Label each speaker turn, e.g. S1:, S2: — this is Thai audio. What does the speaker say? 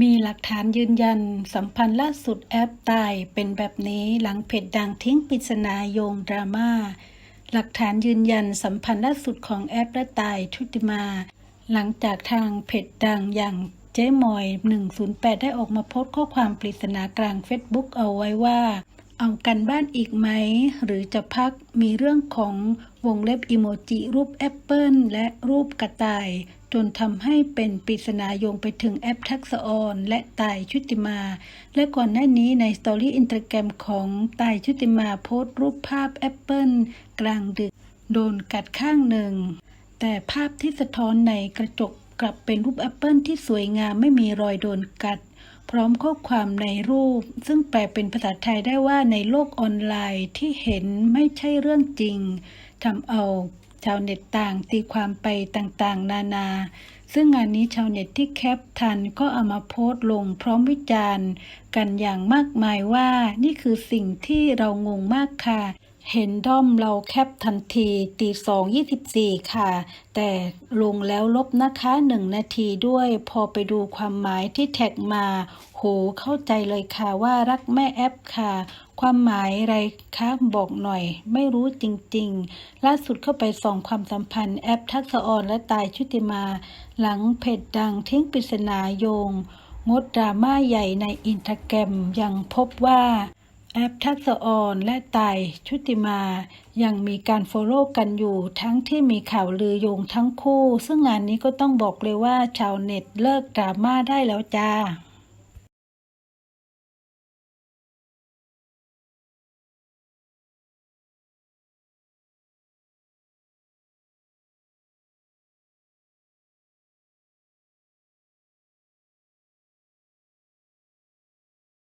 S1: มีหลักฐานยืนยัน สัมพันธ์ล่าสุดแอปตายเป็นแบบนี้หลังเพจดังทิ้งปริศนาโยงดราม่า หลักฐานยืนยันสัมพันธ์ล่าสุดของแอปและตายชุติมา หลังจากทางเพจดังอย่างเจ๊มอย 108 ได้ออกมาโพสต์ข้อความปริศนากลางเฟซบุ๊กเอาไว้ว่า เอากันบ้านอีกไหม หรือจะพักมีเรื่องของวงเล็บอีโมจิรูปแอปเปิลและรูปกระต่าย จนทำให้เป็นปริศนาโยงไปถึงแอปทักษออน และตายชุติมา และก่อนหน้านี้ในสตอรี่อินสตาแกรมของตายชุติมาโพสต์รูปภาพแอปเปิลกลางดึก โดนกัดข้างหนึ่ง แต่ภาพที่สะท้อนในกระจกกลับเป็นรูปแอปเปิลที่สวยงามไม่มีรอยโดนกัด พร้อมข้อความในรูป ซึ่งแปลเป็นภาษาไทยได้ว่าในโลกออนไลน์ที่เห็นไม่ใช่เรื่องจริงทำเอาชาวเน็ตต่างตีความไปต่างๆ นานา ซึ่งงานนี้ชาวเน็ตที่แคปทันก็เอามาโพสต์ลงพร้อมวิจารณ์ กันอย่างมากมายว่านี่คือสิ่งที่เรางงมากค่ะ เห็นด้อมเราแคปทันทีตีสองยี่สิบสี่ค่ะ แต่ลงแล้วลบนะคะหนึ่งนาทีด้วย พอไปดูความหมายที่แท็กมา โหเข้าใจเลยค่ะว่ารักแม่แอปค่ะ ความหมายอะไรคะบอกหน่อย ไม่รู้จริงๆ ล่าสุดเข้าไปส่องความสัมพันธ์แอปทักษออนและตายชุติมา หลังเพจดังทิ้งปริศนาโยง งดดราม่าใหญ่ในอินสตาแกรมยังพบว่า แอปทักษะออนและไตชุติมายังมีการโฟโล่กันอยู่ ทั้งที่มีข่าวลือโยงทั้งคู่ ซึ่งงานนี้ก็ต้องบอกเลยว่าชาวเน็ตเลิกดราม่าได้แล้วจ้า